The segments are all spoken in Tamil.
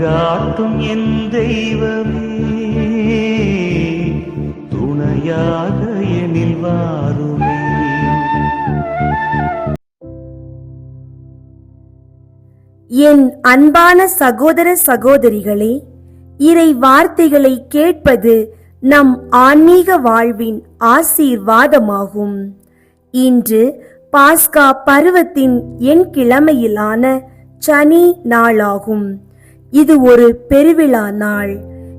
வழிகாட்டும் என் தெய்வமே துணையாக எனில் வாருமே. என் அன்பான சகோதர சகோதரிகளே இறை வார்த்தைகளை கேட்பது நம் ஆன்மீக வாழ்வின் ஆசீர்வாதமாகும். இன்று பாஸ்கா பருவத்தின் என் கிழமையிலான சனி நாளாகும். இது ஒரு பெருவிழா நாள்.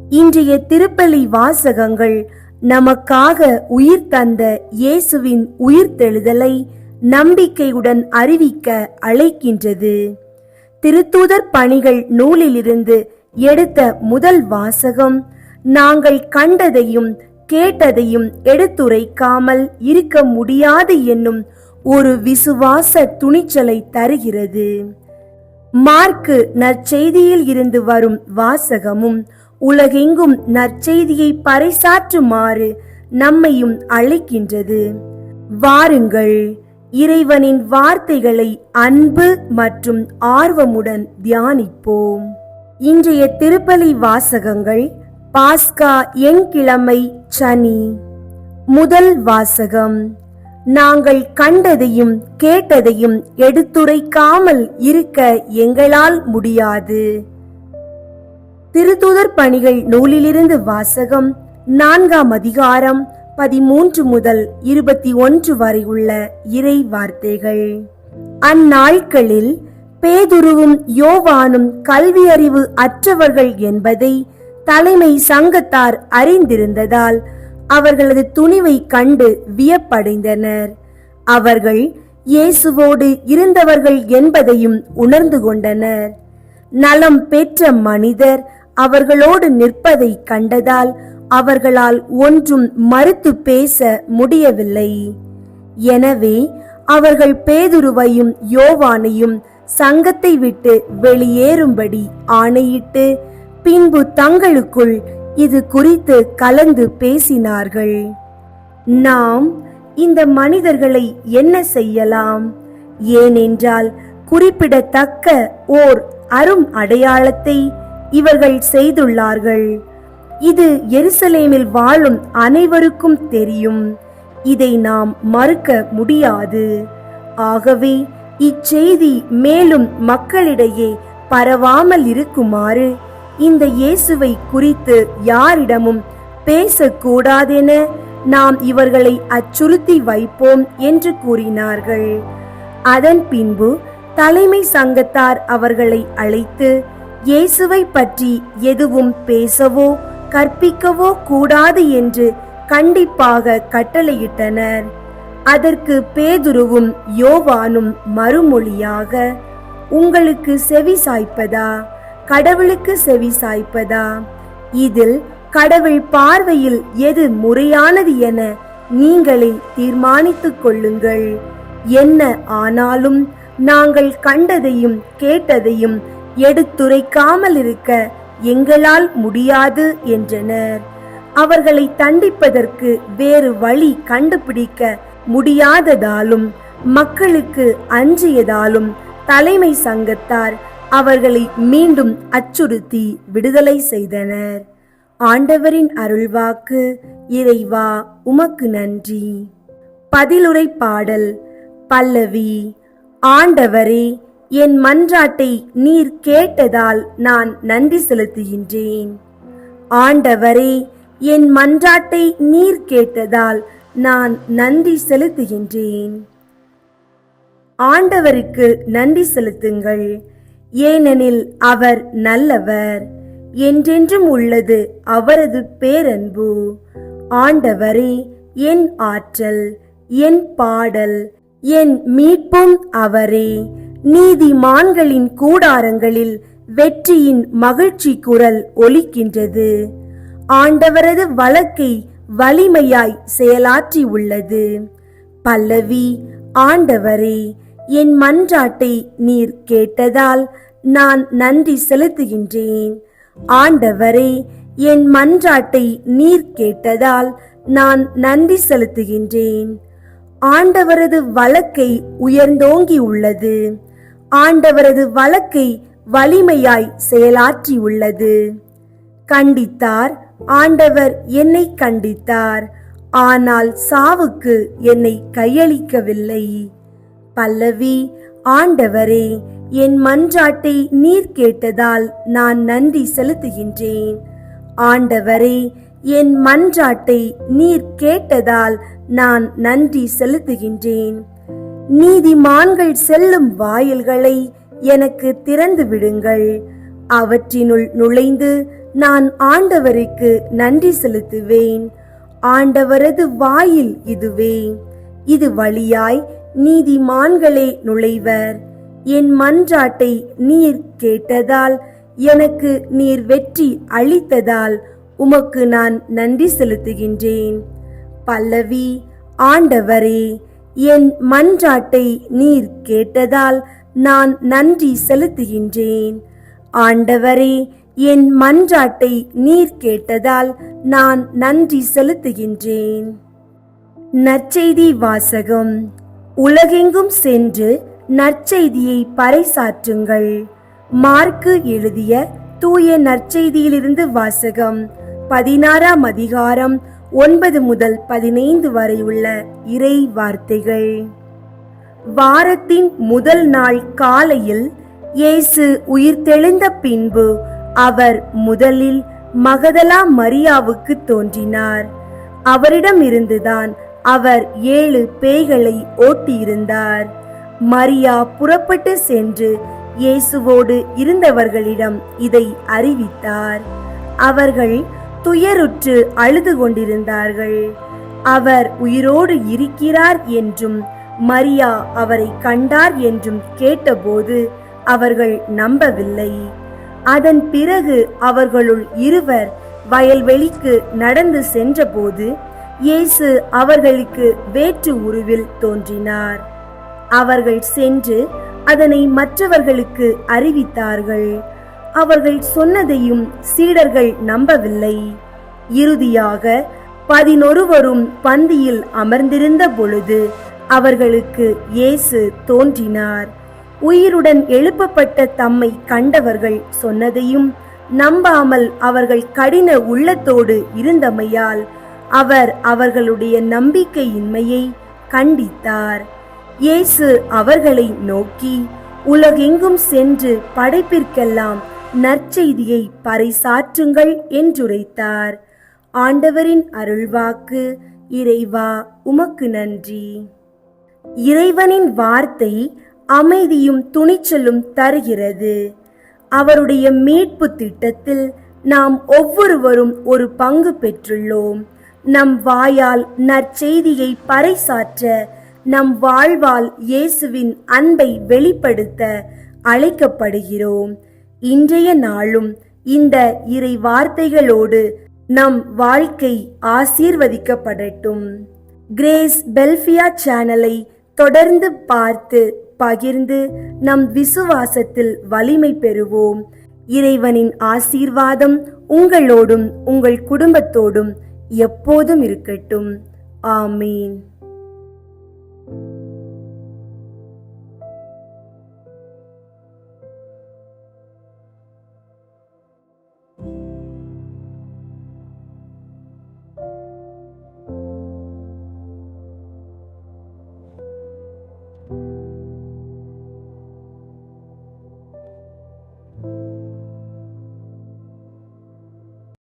இன்றைய திருப்பலி வாசகங்கள் நமக்காக உயிர் தந்த இயேசுவின் உயிர்த்தெழுதலை நம்பிக்கையுடன் அறிவிக்க அழைக்கின்றது. திருத்தூதர் பணிகள் நூலிலிருந்து எடுத்த முதல் வாசகம் நாங்கள் கண்டதையும் கேட்டதையும் எடுத்துரைக்காமல் இருக்க முடியாது என்னும் ஒரு விசுவாச துணிச்சலை தருகிறது. மார்க்கு நற்செய்தியில் இருந்து வரும் வாசகமும் உலகெங்கும் நற்செய்தியை பறைசாற்றுமாறு நம்மையும் அழைக்கின்றது. வாருங்கள் இறைவனின் வார்த்தைகளை அன்பு மற்றும் ஆர்வமுடன் தியானிப்போம். இன்றைய திருப்பலி வாசகங்கள் பாஸ்கா எங்கிழமை சனி. முதல் வாசகம். நாங்கள் கண்டதையும் கேட்டதையும் எடுத்துரைக்காமல் இருக்க எங்களால் முடியாது. திருத்தூதர் பணிகள் நூலிலிருந்து வாசகம் நான்காம் அதிகாரம் பதிமூன்று முதல் இருபத்தி ஒன்று வரை உள்ள இறை வார்த்தைகள். அந்நாட்களில் பேதுருவும் யோவானும் கல்வி அறிவு அற்றவர்கள் என்பதை தலைமை சங்கத்தார் அறிந்திருந்ததால் அவர்களது துணிவை கண்டு வியப்படைந்தனர். அவர்கள் இயேசுவோடு இருந்தவர்கள் என்பதையும் உணர்ந்து கொண்டனர். நலம் பெற்ற மனிதர் அவர்களோடு நிற்பதை கண்டதால் அவர்களால் ஒன்றும் மறுத்து பேச முடியவில்லை. எனவே அவர்கள் பேதுருவையும் யோவானையும் சங்கத்தை விட்டு வெளியேறும்படி ஆணையிட்டு பின்பு தங்களுக்குள் இது குறித்து கலந்து பேசினார்கள். நாம் இந்த மனிதர்களை என்ன செய்யலாம்? ஏனென்றால் குறிப்பிடத்தக்க ஓர் அரும் அடையாளத்தை இவர்கள் செய்துள்ளார்கள். இது எருசலேமில் வாழும் அனைவருக்கும் தெரியும். இதை நாம் மறுக்க முடியாது. ஆகவே இச்செய்தி மேலும் மக்களிடையே பரவாமல் இருக்குமாறு இந்த இயேசுவை குறித்து யாரிடமும் பேசக்கூடாதென நாம் இவர்களை அச்சுறுத்தி வைப்போம் என்று கூறினார்கள். அதன் பின்பு தலைமை சங்கத்தார் அவர்களை அழைத்து இயேசுவை பற்றி எதுவும் பேசவோ கற்பிக்கவோ கூடாது என்று கண்டிப்பாக கட்டளையிட்டனர். அதற்கு பேதுருவும் யோவானும் மறுமொழியாக உங்களுக்கு செவி சாய்ப்பதா? கடவுளுக்கு செவி சாய்ப்பதா? இதில் கடவுள் பார்வையில் எது முறையானது என நீங்களே தீர்மானித்துக் கொள்ளுங்கள். என்ன ஆனாலும் நாங்கள் கண்டதையும் கேட்டதையும் எடுத்துரைக்காமல் இருக்க எங்களால் முடியாது என்றனர். அவர்களை தண்டிப்பதற்கு வேறு வழி கண்டுபிடிக்க முடியாததாலும் மக்களுக்கு அஞ்சியதாலும் தலைமை சங்கத்தார் அவர்களை மீண்டும் அச்சுறுத்தி விடுதலை செய்தனர். ஆண்டவரின் அருள்வாக்கு இறைவா உமக்கு நன்றி. பதிலுரை பாடல் பல்லவி ஆண்டவரே என் மன்றாட்டை நீர் கேட்டதால் நான் நன்றி செலுத்துகின்றேன். ஆண்டவரே என் மன்றாட்டை நீர் கேட்டதால் நான் நன்றி செலுத்துகின்றேன். ஆண்டவருக்கு நன்றி செலுத்துங்கள். ஏனெனில் அவர் நல்லவர். என்றென்றும் உள்ளது அவரது பேரன்பு. ஆண்டவரே என் ஆற்றல் என் பாடல் என் மீட்பும் அவரே. நீதிமான்களின் கூடாரங்களில் வெற்றியின் மகிழ்ச்சி குரல் ஒலிக்கின்றது. ஆண்டவரது வழக்கை வலிமையாய் செயலாற்றி உள்ளது பல்லவி ஆண்டவரே என் மன்றாட்டை நீர் கேட்டதால் நான் நன்றி செலுத்துகின்றேன். ஆண்டவரே என் மன்றாட்டை நீர் கேட்டதால் நான் நன்றி செலுத்துகின்றேன். ஆண்டவரது வழக்கை உயர்ந்தோங்கி உள்ளது ஆண்டவரது வழக்கை வலிமையாய் செயலாற்றியுள்ளது. கண்டித்தார் ஆண்டவர் என்னை கண்டித்தார். ஆனால் சாவுக்கு என்னை கையளிக்கவில்லை. பல்லவி ஆண்டவரே என் மன்றாட்டை நீர் கேட்டதால் நான் நன்றி செலுத்துகின்றேன். ஆண்டவரே என் மன்றாட்டை நீர் கேட்டதால் நான் நன்றி செலுத்துகின்றேன். நீதிமான்கள் செல்லும் வாயில்களை எனக்கு திறந்து விடுங்கள். அவற்றினுள் நுழைந்து நான் ஆண்டவருக்கு நன்றி செலுத்துவேன். ஆண்டவரது வாயில் இதுவே. இது வழியாய் நீதிமான்களே நுழைவர். என் மன்றாட்டை நீர் கேட்டதால் எனக்கு நீர் வெற்றி அளித்ததால் உமக்கு நான் நன்றி செலுத்துகின்றேன். பல்லவி ஆண்டவரே என் மன்றாட்டை நீர் கேட்டதால் நான் நன்றி செலுத்துகின்றேன். ஆண்டவரே என் மன்றாட்டை நீர் கேட்டதால் நான் நன்றி செலுத்துகின்றேன். நற்செய்தி வாசகம். உலகெங்கும் சென்று நற்செய்தியை பறைசாற்றுங்கள். மார்க்கு எழுதிய தூய நற்செய்தியிலிருந்து வாசகம் பதினாறாம் அதிகாரம் ஒன்பது முதல் பதினைந்து வரை உள்ள இறை வார்த்தைகள். வாரத்தின் முதல் நாள் காலையில் இயேசு உயிர்த்தெழுந்த பின்பு அவர் முதலில் மகதலா மரியாவுக்கு தோன்றினார். அவரிடம் இருந்துதான் அவர் ஏழு பேய்களை ஓட்டியிருந்தார். மரியா புறப்பட்டு சென்று இயேசுவோடு இருந்தவர்களிடம் இதை அறிவித்தார். அவர்கள் துயருற்று அழுது கொண்டிருந்தார்கள். அவர் உயிரோடு இருக்கிறார் என்றும் மரியா அவரை கண்டார் என்றும் கேட்டபோது அவர்கள் நம்பவில்லை. அதன் பிறகு அவர்களுள் இருவர் வயல்வெளிக்கு நடந்து சென்றபோது இயேசு அவர்களுக்கு வேற்று உருவில் தோன்றினார். அவர்கள் சென்று அதனை மற்றவர்களுக்கு அறிவித்தார்கள். அவர்கள் சொன்னதையும் சீடர்கள் நம்பவில்லை. இறுதியாக பதினொருவரும் பந்தியில் அமர்ந்திருந்த பொழுது அவர்களுக்கு இயேசு தோன்றினார். உயிருடன் எழுப்பப்பட்ட தம்மை கண்டவர்கள் சொன்னதையும் நம்பாமல் அவர்கள் கடின உள்ளத்தோடு இருந்தமையால் அவர் அவர்களுடைய நம்பிக்கையின்மையை கண்டித்தார். இயேசு அவர்களை நோக்கி உலகெங்கும் சென்று படைப்பிற்கெல்லாம் நற்செய்தியை பறைசாற்றுங்கள் என்றுரைத்தார். ஆண்டவரின் அருள்வாக்கு இறைவா உமக்கு நன்றி. இறைவனின் வார்த்தை அமைதியும் துணிச்சலும் தருகிறது. அவருடைய மீட்பு திட்டத்தில் நாம் ஒவ்வொருவரும் ஒரு பங்கு பெற்றுள்ளோம். நம் வாயால் நற்செய்தியை பறைசாற்ற நம் வாழ்வால் இயேசுவின் அன்பை வெளிப்படுத்த அழைக்கப்படுகிறோம். இன்றைய நாளும் இந்த இறை வார்த்தைகளோடு நம் வாழ்க்கை ஆசீர்வதிக்கப்படட்டும். கிரேஸ் பெல்ஃபியா சேனலை தொடர்ந்து பார்த்து பகிர்ந்து நம் விசுவாசத்தில் வலிமை பெறுவோம். இறைவனின் ஆசீர்வாதம் உங்களோடும் உங்கள் குடும்பத்தோடும் எப்போதும் இருக்கட்டும். ஆமீன்.